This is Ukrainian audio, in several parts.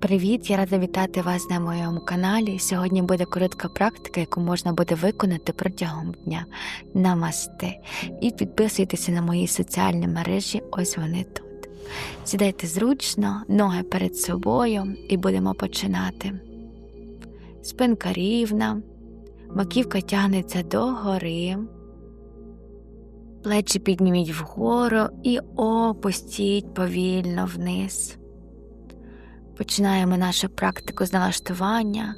Привіт! Я рада вітати вас на моєму каналі. Сьогодні буде коротка практика, яку можна буде виконати протягом дня. Намасте. І підписуйтеся на мої соціальні мережі, ось вони тут. Сідайте зручно, ноги перед собою і будемо починати. Спинка рівна, маківка тягнеться догори. Плечі підніміть вгору і опустіть повільно вниз. Починаємо нашу практику з налаштування.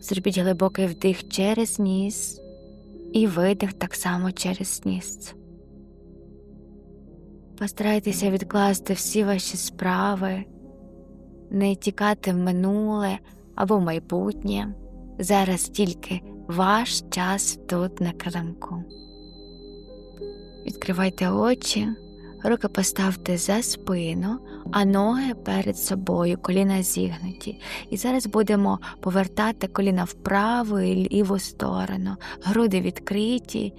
Зробіть глибокий вдих через ніс і видих так само через ніс. Постарайтеся відкласти всі ваші справи, не тікати в минуле або в майбутнє. Зараз тільки ваш час тут на килимку. Відкривайте очі, руки поставте за спину, а ноги перед собою, коліна зігнуті. І зараз будемо повертати коліна в праву і ліву сторону, груди відкриті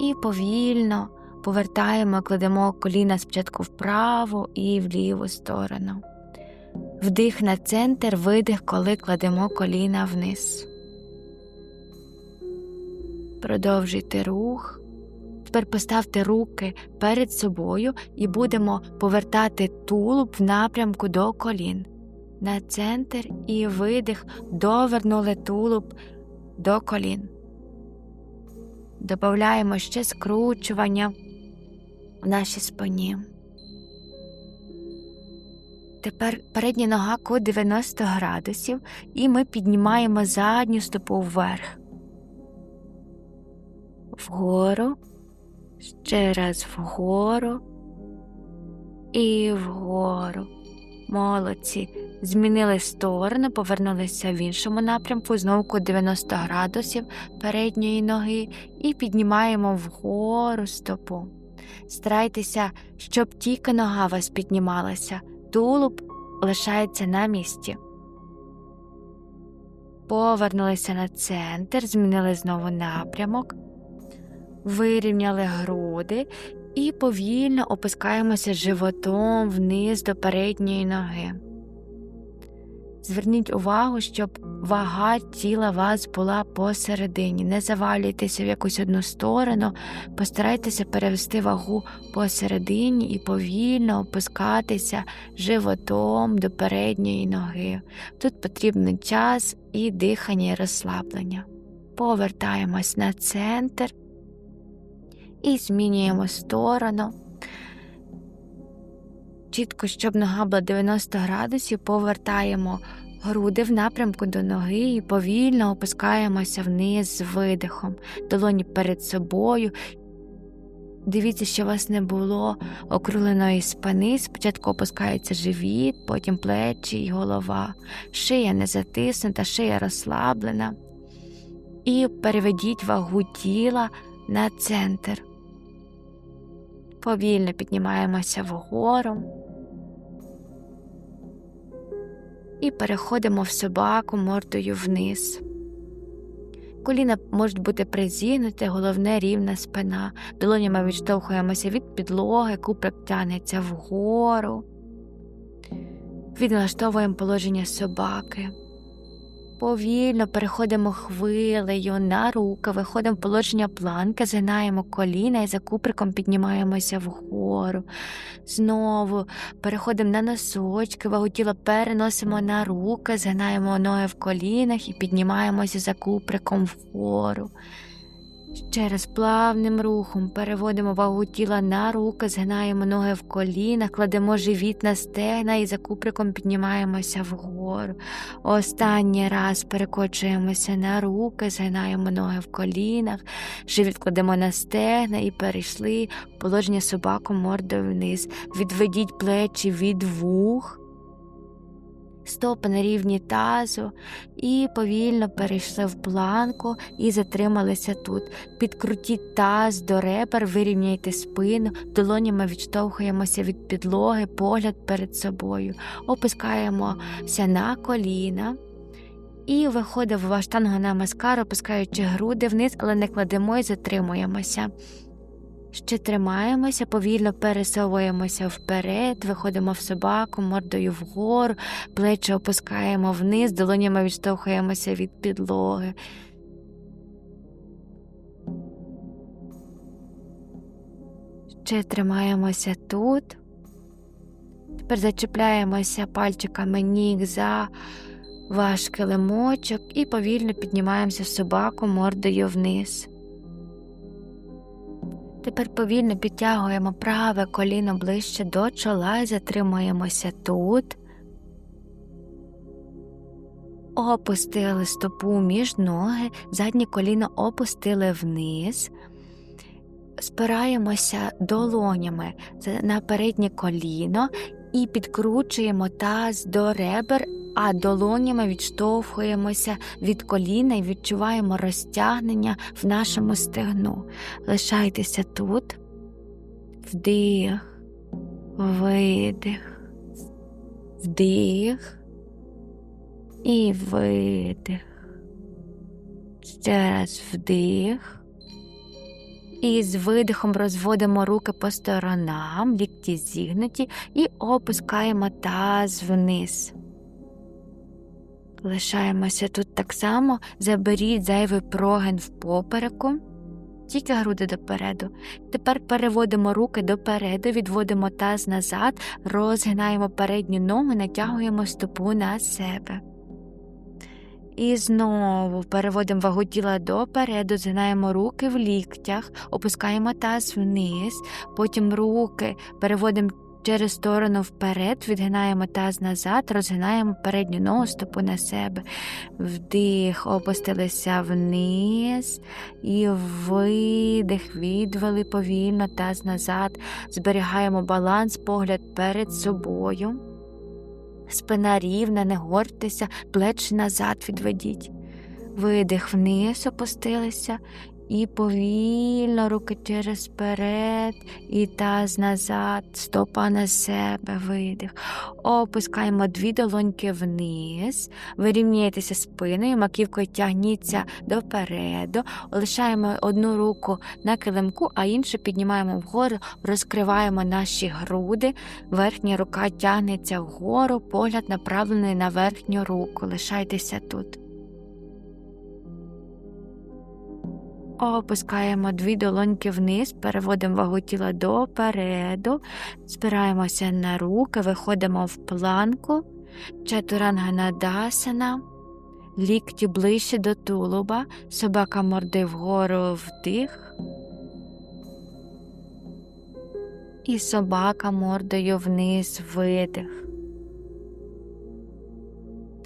і повільно повертаємо, кладемо коліна спочатку вправу і в ліву сторону. Вдих на центр, видих, коли кладемо коліна вниз. Продовжуйте рух. Тепер поставте руки перед собою і будемо повертати тулуб в напрямку до колін. На центр і видих, довернули тулуб до колін. Додаємо ще скручування в нашій спині. Тепер передня нога кут 90 градусів, і ми піднімаємо задню стопу вверх. Вгору ще раз вгору і вгору. Молодці. Змінили сторону, повернулися в іншому напрямку, знову 90 градусів передньої ноги і піднімаємо вгору стопу. Старайтеся, щоб тільки нога вас піднімалася, тулуб лишається на місці. Повернулися на центр, змінили знову напрямок вирівняли груди і повільно опускаємося животом вниз до передньої ноги. Зверніть увагу, щоб вага тіла вас була посередині. Не завалюйтеся в якусь одну сторону, постарайтеся перевести вагу посередині і повільно опускатися животом до передньої ноги. Тут потрібен час і дихання і розслаблення. Повертаємось на центр і змінюємо сторону. Чітко, щоб нога була 90 градусів, повертаємо груди в напрямку до ноги і повільно опускаємося вниз з видихом, долоні перед собою. Дивіться, що у вас не було округленої спини. Спочатку опускається живіт, потім плечі і голова, шия не затиснута, шия розслаблена. І переведіть вагу тіла на центр. Повільно піднімаємося вгору і переходимо в собаку мордою вниз. Коліна можуть бути призігнуті, головне рівна спина. Долонями відштовхуємося від підлоги, куприк тянеться вгору. Відналаштовуємо положення собаки. Повільно переходимо хвилею на руки, виходимо в положення планки, згинаємо коліна і за куприком піднімаємося вгору. Знову переходимо на носочки, вагу тіла переносимо на руки, згинаємо ноги в колінах і піднімаємося за куприком вгору. Ще раз плавним рухом переводимо вагу тіла на руки, згинаємо ноги в колінах, кладемо живіт на стегна і за куприком піднімаємося вгору. Останній раз перекочуємося на руки, згинаємо ноги в колінах, живіт кладемо на стегна і перейшли положення собаку мордою вниз. Відведіть плечі від вух стопи на рівні тазу, і повільно перейшли в планку і затрималися тут. Підкрутіть таз до ребер, вирівняйте спину, долонями відштовхуємося від підлоги, погляд перед собою, опускаємося на коліна. І виходив в штангу на маскар, опускаючи груди вниз, але не кладемо і затримуємося. Ще тримаємося, повільно пересовуємося вперед, виходимо в собаку, мордою вгору, плечі опускаємо вниз, долонями відштовхуємося від підлоги. Ще тримаємося тут. Тепер зачіпляємося пальчиками ніг за ваш килимочок і повільно піднімаємося в собаку мордою вниз. Тепер повільно підтягуємо праве коліно ближче до чола і затримуємося тут. Опустили стопу між ноги, заднє коліно опустили вниз, спираємося долонями на переднє коліно і підкручуємо таз до ребер, а долонями відштовхуємося від коліна і відчуваємо розтягнення в нашому стегну. Лишайтеся тут, вдих, видих, вдих і видих. Ще раз вдих. І з видихом розводимо руки по сторонам, лікті зігнуті, і опускаємо таз вниз. Лишаємося тут так само, заберіть зайвий прогин в попереку, тільки груди допереду. Тепер переводимо руки допереду, відводимо таз назад, розгинаємо передню ногу, натягуємо стопу на себе. І знову переводимо вагу тіла допереду, згинаємо руки в ліктях, опускаємо таз вниз, потім руки переводимо через сторону вперед, відгинаємо таз назад, розгинаємо передню ногу стопу на себе. Вдих, опустилися вниз і видих, відвели повільно таз назад, зберігаємо баланс, погляд перед собою. Спина рівна, не гортеся, плечі назад відведіть. Видих вниз опустилися і повільно руки через перед, і таз назад, стопа на себе, видих. Опускаємо дві долоньки вниз, вирівняйтеся спиною, маківкою тягніться допереду, лишаємо одну руку на килимку, а іншу піднімаємо вгору, розкриваємо наші груди, верхня рука тягнеться вгору, погляд направлений на верхню руку. Лишайтеся тут. Опускаємо дві долоньки вниз, переводимо вагу тіла допереду, спираємося на руки, виходимо в планку, чатуранганадасана, лікті ближче до тулуба, собака морди вгору вдих. І собака мордою вниз видих.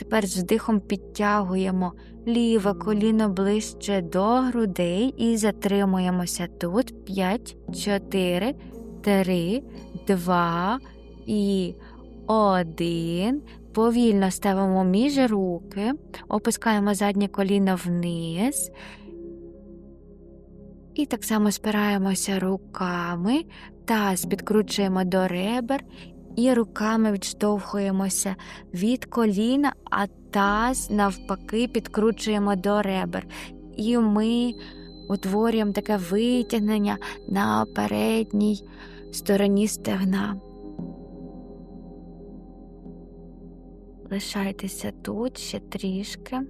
Тепер з вдихом підтягуємо ліве коліно ближче до грудей і затримуємося тут 5, 4, 3, 2 і 1. Повільно ставимо між руки, опускаємо заднє коліно вниз. І так само спираємося руками, таз підкручуємо до ребер і руками відштовхуємося від коліна, а таз навпаки підкручуємо до ребер. І ми утворюємо таке витягнення на передній стороні стегна. Лишайтеся тут ще трішки.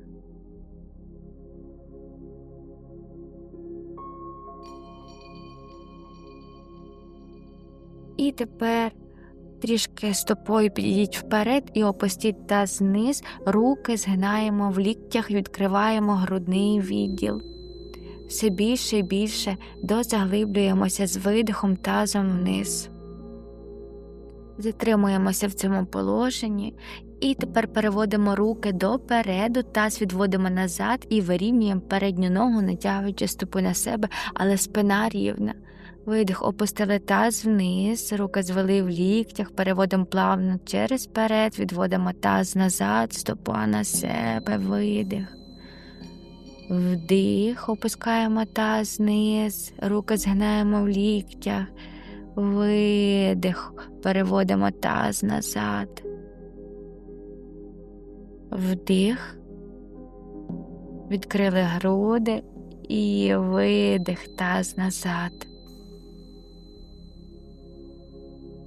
І тепер Трішки стопою підійдіть вперед і опустіть таз вниз, руки згинаємо в ліктях, відкриваємо грудний відділ. Все більше і більше дозаглиблюємося з видихом тазом вниз. Затримуємося в цьому положенні і тепер переводимо руки допереду, таз відводимо назад і вирівнюємо передню ногу, натягуючи стопу на себе, але спина рівна. Видих, опустили таз вниз, руки звели в ліктях, переводимо плавно через перед, відводимо таз назад, стопа на себе, видих. Вдих, опускаємо таз вниз, руки згинаємо в ліктях, видих, переводимо таз назад. Вдих, відкрили груди і видих таз назад.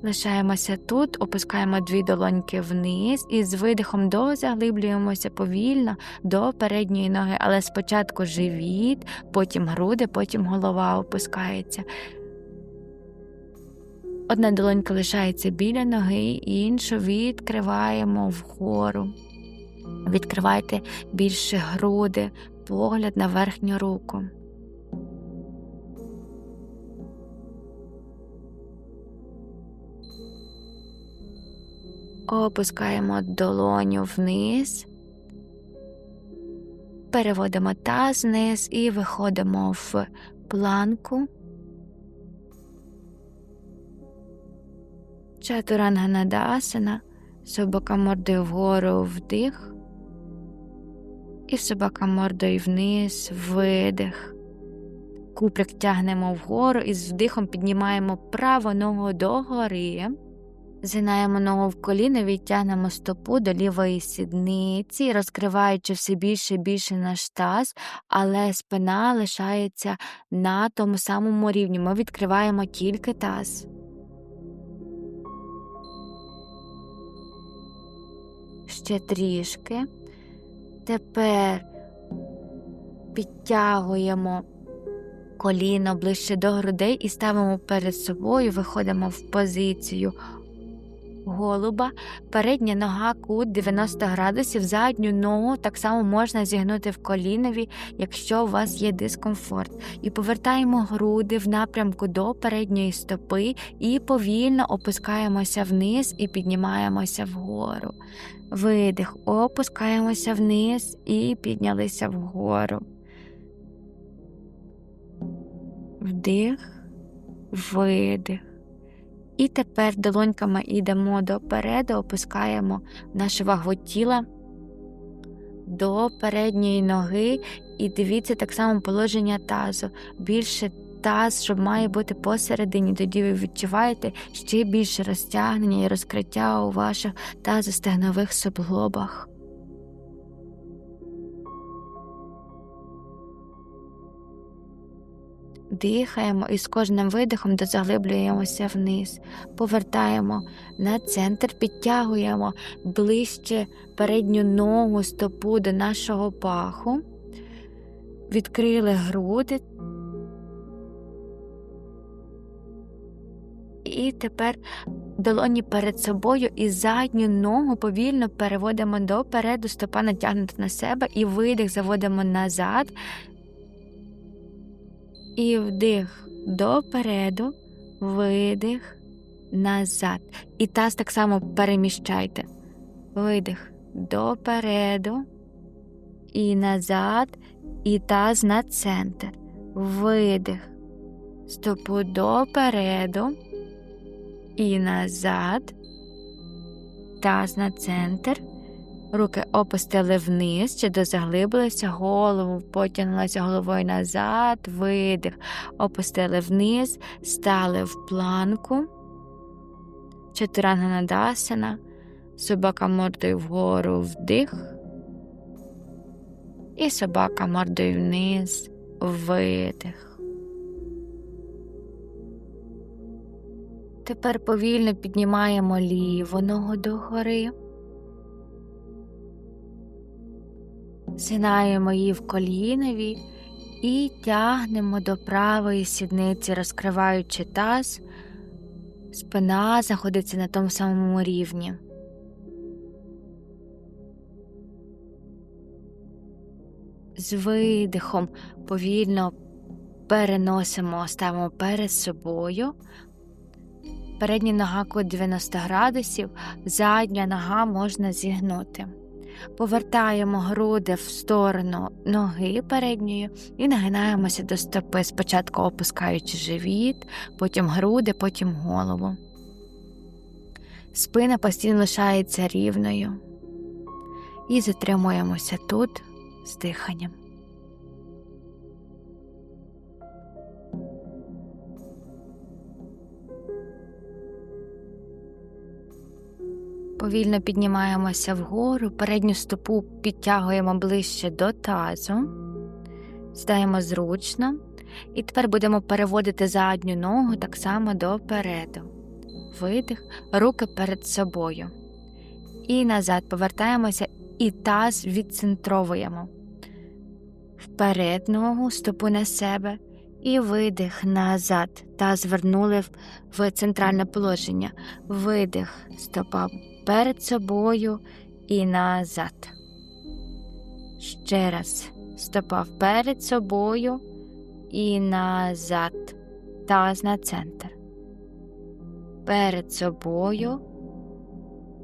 Лишаємося тут, опускаємо дві долоньки вниз і з видихом до заглиблюємося повільно до передньої ноги, але спочатку живіт, потім груди, потім голова опускається. Одна долонька лишається біля ноги, іншу відкриваємо вгору. Відкривайте більше груди, погляд на верхню руку. Опускаємо долоню вниз, переводимо таз вниз і виходимо в планку. Чатуранганадасана, собака мордою вгору вдих, і собака мордою вниз, видих. Куприк тягнемо вгору і з вдихом піднімаємо праву ногу догори. Згинаємо ногу в коліно, відтягнемо стопу до лівої сідниці, розкриваючи все більше і більше наш таз, але спина лишається на тому самому рівні. Ми відкриваємо тільки таз. Ще трішки. Тепер підтягуємо коліно ближче до грудей і ставимо перед собою, виходимо в позицію голуба, передня нога кут 90 градусів, задню ногу так само можна зігнути в колінові, якщо у вас є дискомфорт. І повертаємо груди в напрямку до передньої стопи і повільно опускаємося вниз і піднімаємося вгору. Видих, опускаємося вниз і піднялися вгору. Вдих, видих. І тепер долоньками йдемо допереду, опускаємо нашу вагу тіла до передньої ноги, і дивіться так само положення тазу. Більше таз, що має бути посередині, тоді ви відчуваєте ще більше розтягнення і розкриття у ваших тазостегнових суглобах. Дихаємо і з кожним видихом дозаглиблюємося вниз, повертаємо на центр, підтягуємо ближче передню ногу стопу до нашого паху, відкрили груди. І тепер долоні перед собою і задню ногу повільно переводимо допереду, стопа натягнута на себе, і видих заводимо назад, і вдих допереду, видих назад. І таз так само переміщайте. Видих допереду і назад, і таз на центр. Видих. Стопу допереду і назад, таз на центр. Руки опустили вниз, чи дозаглибилися голову, потягнулися головою назад, видих, опустили вниз, стали в планку, Чатуранганадасана, собака мордою вгору вдих, і собака мордою вниз, видих. Тепер повільно піднімаємо ліву ногу догори. Згинаємо її в колінові і тягнемо до правої сідниці, розкриваючи таз, спина знаходиться на тому самому рівні. З видихом повільно переносимо, ставимо перед собою. Передня нога кут 90 градусів, задня нога можна зігнути. Повертаємо груди в сторону ноги передньої і нагинаємося до стопи, спочатку опускаючи живіт, потім груди, потім голову. Спина постійно лишається рівною. І затримуємося тут з диханням. Повільно піднімаємося вгору, передню стопу підтягуємо ближче до тазу, стаємо зручно, і тепер будемо переводити задню ногу так само допереду. видих, руки перед собою. І назад повертаємося і таз відцентровуємо. Вперед ногу, стопу на себе і видих назад. Таз звернули в центральне положення. Видих, стопа перед собою і назад. Ще раз. Стопа перед собою і назад. Таз на центр. Перед собою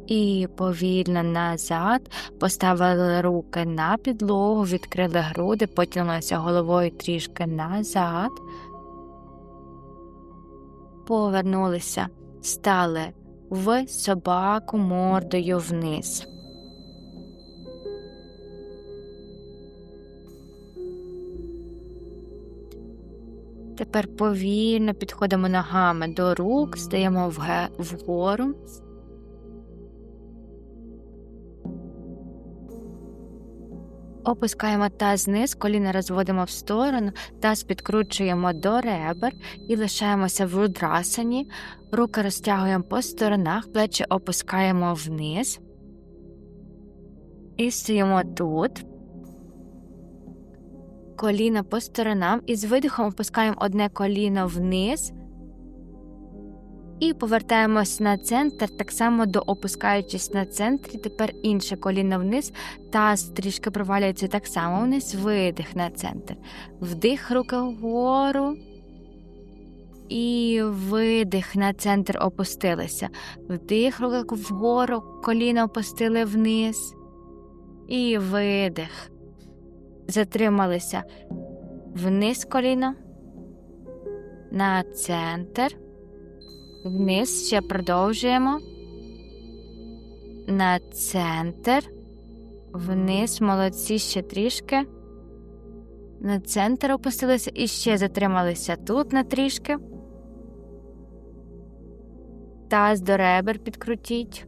і повільно назад. Поставили руки на підлогу, відкрили груди, потягнулися головою трішки назад. Повернулися, стали в собаку мордою вниз. Тепер повільно підходимо ногами до рук, стаємо вгору. Опускаємо таз вниз, коліна розводимо в сторону, таз підкручуємо до ребер і лишаємося в рудрасані. Руки розтягуємо по сторонах, плечі опускаємо вниз. І стоїмо тут. Коліна по сторонам. І з видихом опускаємо одне коліно вниз. І повертаємось на центр, так само до опускаючись на центрі, тепер інше коліно вниз, таз трішки провалюється так само вниз, видих на центр. Вдих руки вгору. І видих на центр опустилися. Вдих руки вгору, коліно опустили вниз. І видих. Затрималися вниз коліно, на центр. Вниз ще продовжуємо. На центр. Вниз, молодці ще трішки. На центр опустилися і ще затрималися тут на трішки. Таз до ребер підкрутіть.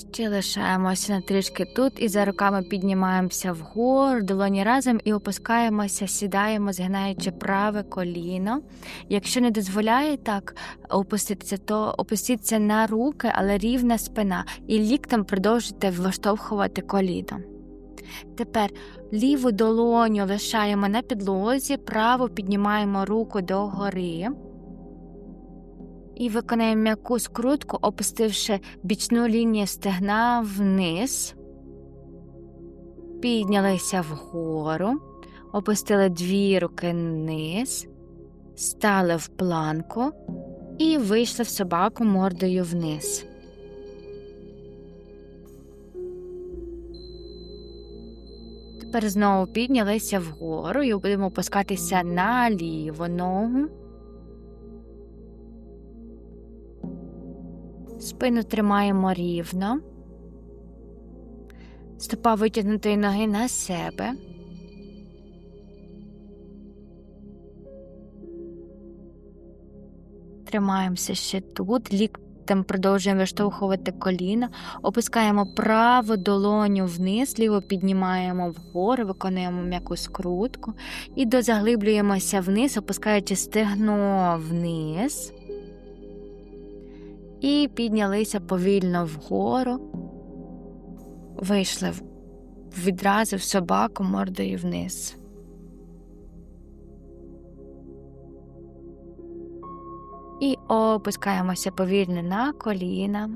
Ще лишаємося на трішки тут і за руками піднімаємося вгору, долоні разом і опускаємося, сідаємо, згинаючи праве коліно. Якщо не дозволяє так опуститися, то опустіться на руки, але рівна спина, і ліктем продовжуйте влаштовхувати коліно. Тепер ліву долоню лишаємо на підлозі, праву піднімаємо руку догори. І виконаємо м'яку скрутку, опустивши бічну лінію стегна вниз, піднялися вгору, опустили дві руки вниз, стали в планку і вийшли в собаку мордою вниз. Тепер знову піднялися вгору і будемо опускатися на ліву ногу. Спину тримаємо рівно, стопа витягнутої ноги на себе. Тримаємося ще тут, ліктем продовжуємо виштовхувати коліна, опускаємо праву долоню вниз, ліво піднімаємо вгору, виконуємо м'яку скрутку. І дозаглиблюємося вниз, опускаючи стегно вниз і піднялися повільно вгору, вийшли відразу в собаку мордою вниз. І опускаємося повільно на коліна.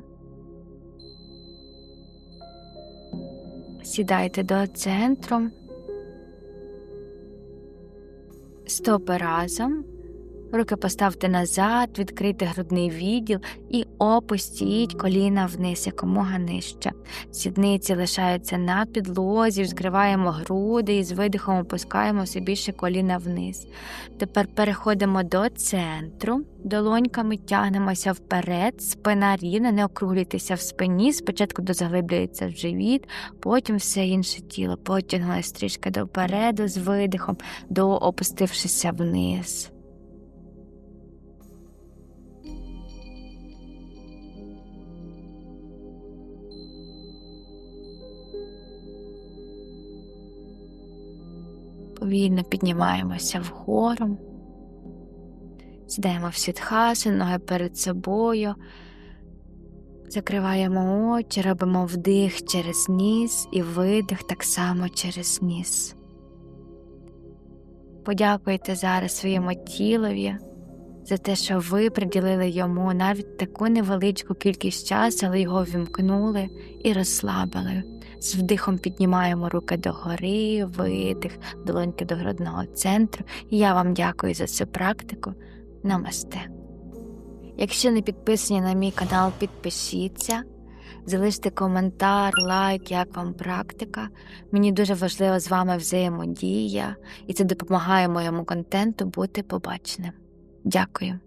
Сідайте до центру, стопи разом. Руки поставте назад, відкрийте грудний відділ і опустіть коліна вниз якомога нижче. Сідниці лишаються на підлозі, взкриваємо груди і з видихом опускаємо все більше коліна вниз. Тепер переходимо до центру, долоньками тягнемося вперед, спина рівна, не округлюйтеся в спині, спочатку дозаглиблюється в живіт, потім все інше тіло. Потягнулись трішки допереду з видихом, до опустившися вниз. Повільно піднімаємося вгору, Сідаємо в сітхаси, ноги перед собою. Закриваємо очі, робимо вдих через ніс і видих так само через ніс. Подякуйте зараз своєму тілові за те, що ви приділили йому навіть таку невеличку кількість часу, але його вімкнули і розслабили. З вдихом піднімаємо руки догори, видих, долоньки до грудного центру. Я вам дякую за цю практику. Намасте. Якщо не підписані на мій канал, підпишіться, залиште коментар, лайк, як вам практика. Мені дуже важлива з вами взаємодія, і це допомагає моєму контенту бути побаченим. Дякую.